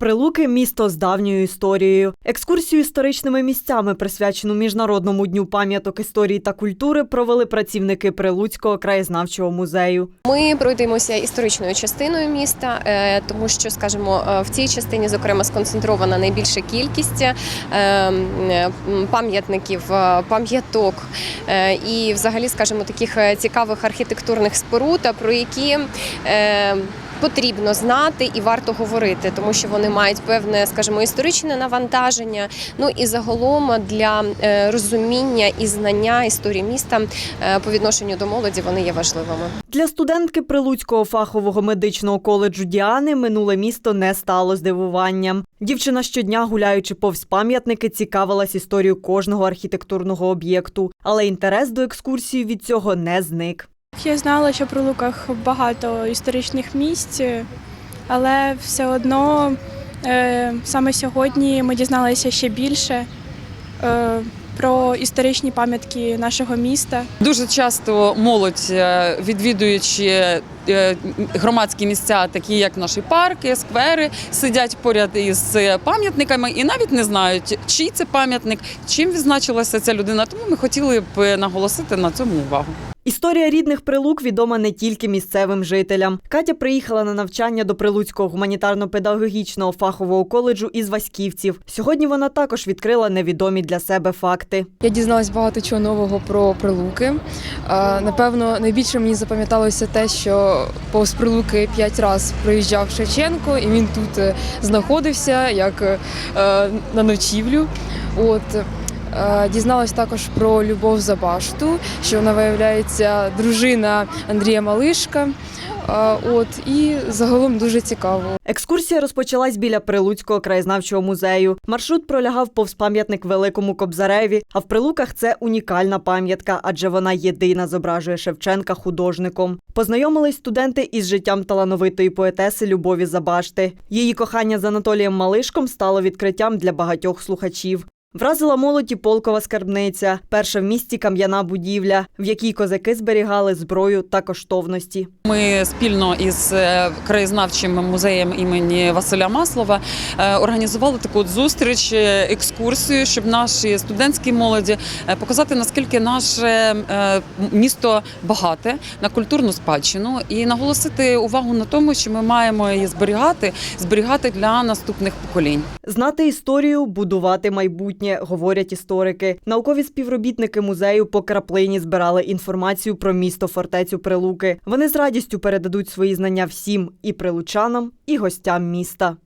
Прилуки місто з давньою історією. Екскурсію історичними місцями, присвячену Міжнародному дню пам'яток історії та культури, провели працівники Прилуцького краєзнавчого музею. Ми пройдемося історичною частиною міста, е, тому що, скажімо, е, в цій частині, зокрема, сконцентрована найбільша кількість е, пам'ятників, пам'яток і, взагалі, скажімо, таких цікавих архітектурних споруд, про які Потрібно знати і варто говорити, тому що вони мають певне, скажімо, історичне навантаження. Ну і загалом для е, розуміння і знання історії міста е, по відношенню до молоді вони є важливими. Для студентки Прилуцького фахового медичного коледжу Діани минуле місто не стало здивуванням. Дівчина щодня, гуляючи повз пам'ятники, цікавилась історією кожного архітектурного об'єкту, але інтерес до екскурсії від цього не зник. Я знала, що при Луках багато історичних місць, але все одно е, саме сьогодні ми дізналися ще більше е, про історичні пам'ятки нашого міста. Дуже часто молодь, е, відвідуючи громадські місця, такі як наші парки, сквери, сидять поряд із пам'ятниками і навіть не знають, чий це пам'ятник, чим відзначилася ця людина. Тому ми хотіли б наголосити на цьому увагу. Історія рідних прилук відома не тільки місцевим жителям. Катя приїхала на навчання до Прилуцького гуманітарно-педагогічного фахового коледжу із Васьківців. Сьогодні вона також відкрила невідомі для себе факти. Я дізналась багато чого нового про прилуки. Напевно, найбільше мені запам'яталося те, що повз прилуки п'ять разів проїжджав Шевченко, і він тут е, знаходився як е, на ночівлю. От дізналась також про Любов Забашту, що вона виявляється дружина Андрія Малишка. Е, От і загалом дуже цікаво. Екскурсія розпочалась біля Прилуцького краєзнавчого музею. Маршрут пролягав повз пам'ятник Великому Кобзареві. А в Прилуках це унікальна пам'ятка, адже вона єдина зображує Шевченка художником. Познайомились студенти із життям талановитої поетеси Любові Забашти. Її кохання з Анатолієм Малишком стало відкриттям для багатьох слухачів. Вразила молоді полкова скарбниця, перша в місті кам'яна будівля, в якій козаки зберігали зброю та коштовності. Ми спільно із е, краєзнавчим музеєм імені Василя Маслова е, організували таку зустріч, е, екскурсію, щоб наші студентські молоді показати наскільки наше місто багате на культурну спадщину і наголосити увагу на тому, що ми маємо її зберігати, зберігати для наступних поколінь. Знати історію, будувати майбутнє, говорять історики. Наукові співробітники музею по краплині збирали інформацію про місто фортецю Прилуки. Вони з радістю передадуть свої знання всім і прилучанам, і гостям міста.